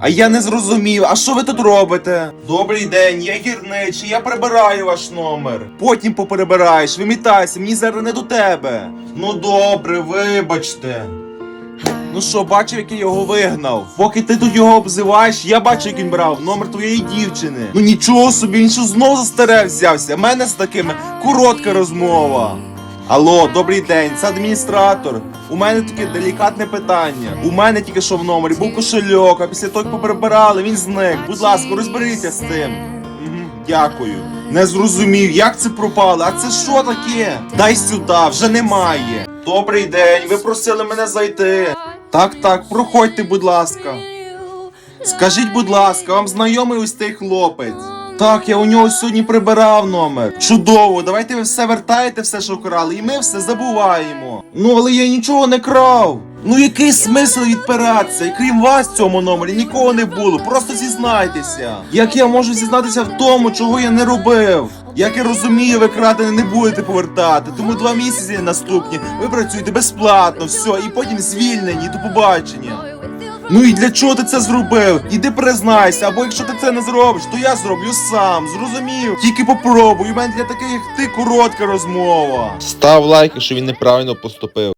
А я не зрозумів, а що ви тут робите? Добрий день, я гірничий, я прибираю ваш номер. Потім поперебираєш, вимітайся, мені зараз не до тебе. Ну добре, вибачте. Ну що, бачив, як я його вигнав? Поки ти тут його обзиваєш, я бачу, як він брав номер твоєї дівчини. Ну нічого собі, він що знов за старе взявся. Мене з такими коротка розмова. Алло, добрий день, це адміністратор. У мене таке делікатне питання. У мене тільки що в номері був кошельок, а після того, як поприбирали, він зник. Будь ласка, розберіться з тим. Угу, дякую. Не зрозумів, як це пропало, а це що таке? Дай сюди, вже немає. Добрий день, ви просили мене зайти. Так, так, проходьте, будь ласка. Скажіть, будь ласка, вам знайомий ось цей хлопець? Так, я у нього сьогодні прибирав номер. Чудово, давайте ви все вертаєте, все, що крали, і ми все забуваємо. Ну, але я нічого не крав. Ну який смисл відпиратися? І крім вас в цьому номері нікого не було. Просто зізнайтеся. Як я можу зізнатися в тому, чого я не робив? Як я розумію, ви крадене не будете повертати, тому два місяці наступні ви працюєте безплатно, все, і потім звільнені, до побачення. Ну і для чого ти це зробив? Іди признайся, або якщо ти це не зробиш, то я зроблю сам. Зрозумів? Тільки попробуй. У мене для таких як ти коротка розмова. Став лайк, якщо він неправильно поступив.